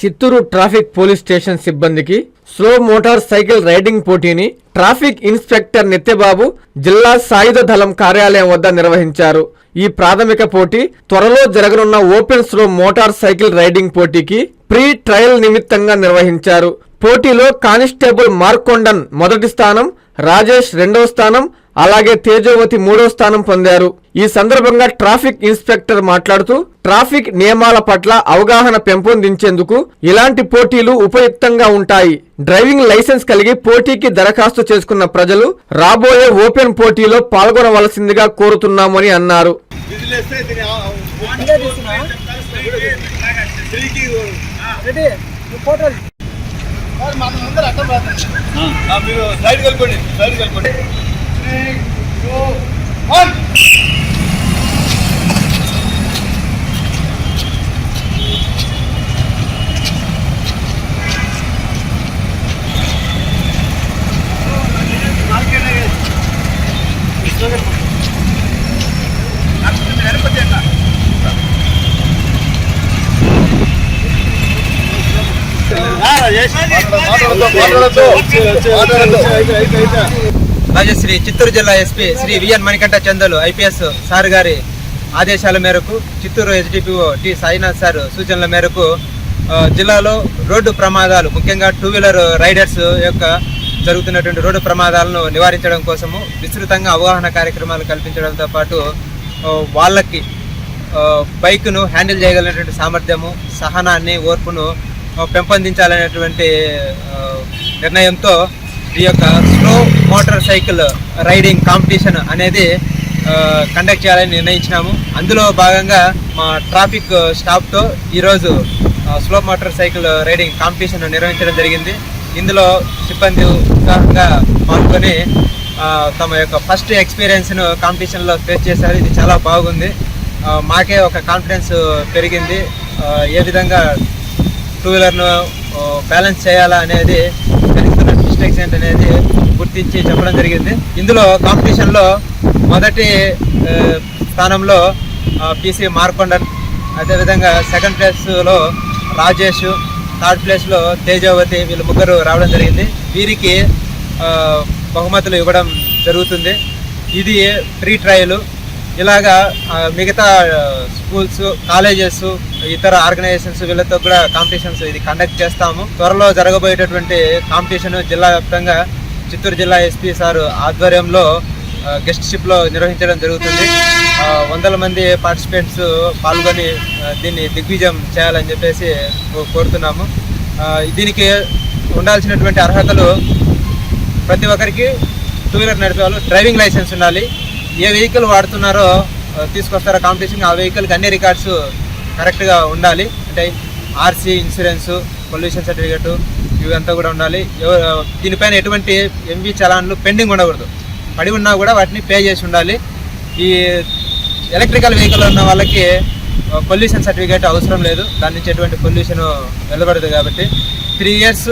Chittoor traffic police station సిబ్బందికి slow motor cycle riding పోటీని traffic inspector Nityababu జిల్లా సాయుధ దళం కార్యాలయం వద్ద నిర్వహించారు. ఈ ప్రాథమిక పోటీ త్వరలో జరగనున్న open slow motor cycle riding పోటీకి ప్రీ ట్రయల్ నిమిత్తంగా నిర్వహించారు. పోటీలో కానిస్టేబుల్ మార్కొండన్ మొదటి స్థానం రాజేష్ రెండవ స్థానం అలాగే తేజోవతి మూడో స్థానం పొందారు. ఈ సందర్భంగా ట్రాఫిక్ ఇన్స్పెక్టర్ మాట్లాడుతూ ట్రాఫిక్ నియమాల పట్ల అవగాహన పెంపొందించేందుకు ఇలాంటి పోటీలు ఉపయుక్తంగా ఉంటాయి. డ్రైవింగ్ లైసెన్స్ కలిగి పోటీకి దరఖాస్తు చేసుకున్న ప్రజలు రాబోయే ఓపెన్ పోటీలో పాల్గొనవలసిందిగా కోరుతున్నామని అన్నారు. విజిలేస్తే సైడ్ ఆ- ఇదే తీసుకున్నా? తిరిగి రెడీ నువ్వు ఫోటో సార్ మన ముందర రాజశ్రీ చిత్తూరు జిల్లా SP Shri VN Manikanta చందలు IPS sir గారి ఆదేశాల మేరకు Chittoor SDPO T Sainath sir సూచనల మేరకు జిల్లాలో రోడ్డు ప్రమాదాలు ముఖ్యంగా టూ వీలర్ రైడర్స్ యొక్క జరుగుతున్నటువంటి రోడ్డు ప్రమాదాలను నివారించడం కోసము విస్తృతంగా అవగాహన కార్యక్రమాలు కల్పించడంతో పాటు వాళ్ళకి బైక్ను హ్యాండిల్ చేయగలిగినటువంటి సామర్థ్యము సహనాన్ని ఓర్పును పెంపొందించాలనేటువంటి నిర్ణయంతో ఈ యొక్క slow motor cycle riding competition అనేది కండక్ట్ చేయాలని నిర్ణయించినాము. అందులో భాగంగా మా ట్రాఫిక్ స్టాఫ్తో ఈరోజు slow motor cycle riding competition నిర్వహించడం జరిగింది. ఇందులో సిబ్బంది ఉత్సాహంగా పాల్గొని తమ యొక్క ఫస్ట్ ఎక్స్పీరియన్స్ను కాంపిటీషన్లో ఫేస్ చేశారు. ఇది చాలా బాగుంది. మాకే ఒక కాన్ఫిడెన్స్ పెరిగింది. ఏ విధంగా టూ వీలర్ను బ్యాలెన్స్ చేయాలా అనేది జరుగుతున్న అనేది గుర్తించి చెప్పడం జరిగింది. ఇందులో కాంపిటీషన్లో మొదటి స్థానంలో పిసి మార్కొండన్ అదేవిధంగా సెకండ్ ప్లేస్లో రాజేష్ థర్డ్ ప్లేస్లో తేజావతి వీళ్ళు ముగ్గురు రావడం జరిగింది. వీరికి బహుమతులు ఇవ్వడం జరుగుతుంది. ఇది ప్రీ ట్రయల్ ఇలాగా మిగతా స్కూల్స్ కాలేజెస్ ఇతర ఆర్గనైజేషన్స్ వీళ్ళతో కూడా కాంపిటీషన్స్ ఇది కండక్ట్ చేస్తాము. త్వరలో జరగబోయేటటువంటి కాంపిటీషన్ జిల్లా వ్యాప్తంగా చిత్తూరు జిల్లా ఎస్పీ సార్ ఆధ్వర్యంలో గెస్ట్ షిప్లో నిర్వహించడం జరుగుతుంది. వందల మంది పార్టిసిపెంట్స్ పాల్గొని దీన్ని దిగ్విజయం చేయాలని చెప్పేసి కో- కోరుతున్నాము. దీనికి ఉండాల్సినటువంటి అర్హతలు ప్రతి ఒక్కరికి టూ వీలర్ నడిపే వాళ్ళు డ్రైవింగ్ లైసెన్స్ ఉండాలి. ఏ వెహికల్ వాడుతున్నారో తీసుకొస్తారో కాంపిటీషన్ ఆ వెహికల్కి అన్ని రికార్డ్స్ కరెక్ట్గా ఉండాలి. అంటే ఆర్సీ ఇన్సూరెన్స్ పొల్యూషన్ సర్టిఫికేట్ ఇవంతా కూడా ఉండాలి. దీనిపైన ఎటువంటి ఎంవి చలాన్లు పెండింగ్ ఉండకూడదు. పడి ఉన్నా కూడా వాటిని పే చేసి ఉండాలి. ఈ ఎలక్ట్రికల్ వెహికల్ ఉన్న వాళ్ళకి పొల్యూషన్ సర్టిఫికేట్ అవసరం లేదు. దాని నుంచి ఎటువంటి పొల్యూషన్ వెళ్ళబడదు కాబట్టి. త్రీ ఇయర్స్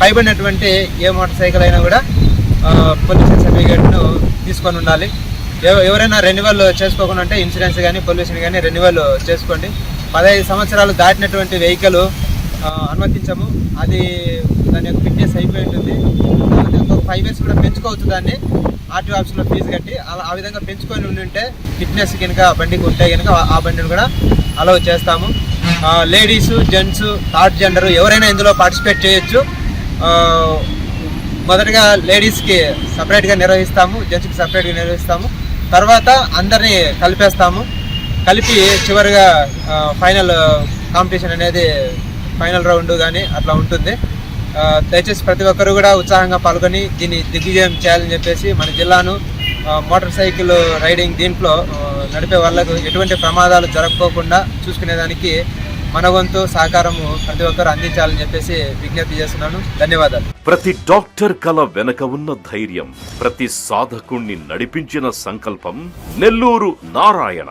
పైబడినటువంటి ఏ మోటార్ సైకిల్ అయినా కూడా పొల్యూషన్ సర్టిఫికేట్ను తీసుకొని ఉండాలి. ఎవరైనా రెన్యువల్ చేసుకోకుండా అంటే ఇన్సూరెన్స్ కానీ పొల్యూషన్ కానీ రెన్యువల్ చేసుకోండి. పదహైదు సంవత్సరాలు దాటినటువంటి వెహికల్ అనుమతించము. అది దాని యొక్క ఫిట్నెస్ అయిపోయి ఉంటుంది. ఇంకొక ఫైవ్ ఇయర్స్ కూడా పెంచుకోవచ్చు దాన్ని. ఆర్టీఓ ఆఫీస్లో ఫీజు కట్టి అలా ఆ విధంగా పెంచుకొని ఉండి ఉంటే ఫిట్నెస్ కనుక బండికి ఉంటే కనుక ఆ బండిని కూడా అలౌ చేస్తాము. లేడీస్ జెంట్స్ థర్డ్ జెండర్ ఎవరైనా ఇందులో పార్టిసిపేట్ చేయొచ్చు. మొదటగా లేడీస్కి సపరేట్గా నిర్వహిస్తాము జెంట్స్కి సపరేట్గా నిర్వహిస్తాము. తర్వాత అందరినీ కలిపేస్తాము. కలిపి చివరిగా ఫైనల్ కాంపిటీషన్ అనేది ఫైనల్ రౌండ్ కానీ అట్లా ఉంటుంది. దయచేసి ప్రతి ఒక్కరు కూడా ఉత్సాహంగా పాల్గొని దీన్ని దిగ్విజయం చేయాలని చెప్పేసి మన జిల్లాను మోటార్ సైకిల్ రైడింగ్ దీంట్లో నడిపే వాళ్ళకు ఎటువంటి ప్రమాదాలు జరగకోకుండా చూసుకునేదానికి మన వంతు సహకారము ప్రతి ఒక్కరు అందించాలని చెప్పేసి విజ్ఞప్తి చేస్తున్నాను. ధన్యవాదాలు. ప్రతి డాక్టర్ కల వెనక ఉన్న ధైర్యం ప్రతి సాధకుణ్ణి నడిపించిన సంకల్పం నెల్లూరు నారాయణ.